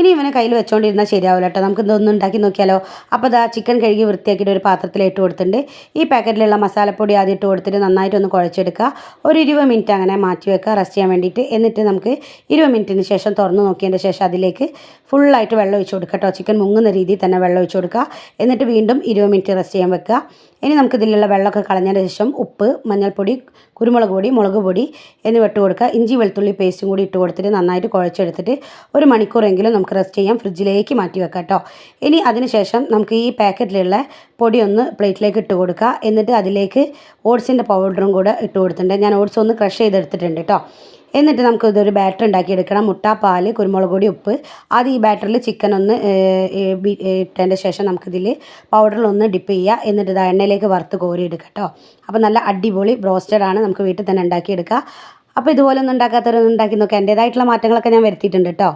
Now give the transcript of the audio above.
ഇനി ഇവനെ കയ്യിൽ വെച്ചുകൊണ്ടിരുന്നാൽ ശരിയാവില്ല കേട്ടോ നമുക്ക് ഇതൊന്നും ഉണ്ടാക്കി നോക്കിയാലോ? അപ്പോൾ ഇതാ ചിക്കൻ കഴുകി വൃത്തിയാക്കിയിട്ട് ഒരു പാത്രത്തിൽ ഇട്ട് കൊടുത്തിട്ടുണ്ട്. ഈ പാക്കറ്റിലുള്ള മസാലപ്പൊടി ആദ്യം ഇട്ട് കൊടുത്തിട്ട് നന്നായിട്ടൊന്ന് കുഴച്ചെടുക്കുക. ഒരു ഇരുപത് മിനിറ്റ് അങ്ങനെ മാറ്റി വെക്കുക. റെസ്റ്റ് ചെയ്യാൻ വേണ്ടിയിട്ട്. എന്നിട്ട് നമുക്ക് ഇരുപത് മിനിറ്റിന് ശേഷം തുറന്ന് നോക്കിയതിന്റെ ശേഷം അതിലേക്ക് ഫുള്ളായിട്ട് വെള്ളം ഒഴിച്ച് കൊടുക്കുക കേട്ടോ ചിക്കൻ മുങ്ങുന്ന രീതിയിൽ തന്നെ വെള്ളം ഒഴിച്ച് കൊടുക്കുക. എന്നിട്ട് വീണ്ടും ഇരുപത് മിനിറ്റ് റെസ്റ്റ് ചെയ്യാൻ വെക്കുക. ഇനി നമുക്ക് ഇതിലുള്ള വെള്ളമൊക്കെ കളഞ്ഞതിന് ശേഷം ഉപ്പ് മഞ്ഞൾപ്പൊടി കുരുമുളക് പൊടി മുളക് പൊടി എന്നിവ ഇട്ട് കൊടുക്കുക. ഇഞ്ചി വെളുത്തുള്ളി പേസ്റ്റും കൂടി ഇട്ട് കൊടുത്തിട്ട് നന്നായിട്ട് കുഴച്ചെടുത്തിട്ട് ഒരു മണിക്കൂറെങ്കിലും നമുക്ക് റെസ്റ്റ് ചെയ്യാം. ഫ്രിഡ്ജിലേക്ക് മാറ്റി വെക്കാം കേട്ടോ ഇനി അതിനുശേഷം നമുക്ക് ഈ പാക്കറ്റിലുള്ള പൊടി ഒന്ന് പ്ലേറ്റിലേക്ക് ഇട്ട് കൊടുക്കുക. എന്നിട്ട് അതിലേക്ക് ഓട്സിന്റെ പൗഡറും കൂടെ ഇട്ട് കൊടുത്തിട്ടുണ്ട്. ഞാൻ ഓട്സ് ഒന്ന് ക്രഷ് ചെയ്തെടുത്തിട്ടുണ്ട് കേട്ടോ എന്നിട്ട് നമുക്ക് ഇതൊരു ബാറ്റർ ഉണ്ടാക്കിയെടുക്കണം. മുട്ട പാൽ കുരുമുളക് പൊടി ഉപ്പ്. അത് ഈ ബാറ്ററിൽ ചിക്കൻ ഒന്ന് ഇട്ടതിന്റെ ശേഷം നമുക്കിതിൽ പൗഡറിലൊന്ന് ഡിപ്പ് ചെയ്യുക. എന്നിട്ട് ഇത് എണ്ണയിലേക്ക് വറുത്ത് കോരി എടുക്കുക കേട്ടോ അപ്പോൾ നല്ല അടിപൊളി ബ്രോസ്റ്റഡ് ആണ് നമുക്ക് വീട്ടിൽ തന്നെ ഉണ്ടാക്കിയെടുക്കുക അപ്പോൾ ഇതുപോലെ ഒന്നും ഉണ്ടാക്കാത്തവരൊന്നും ഉണ്ടാക്കി നോക്കുക എന്റേതായിട്ടുള്ള മാറ്റങ്ങളൊക്കെ ഞാൻ വരുത്തിയിട്ടുണ്ട് കേട്ടോ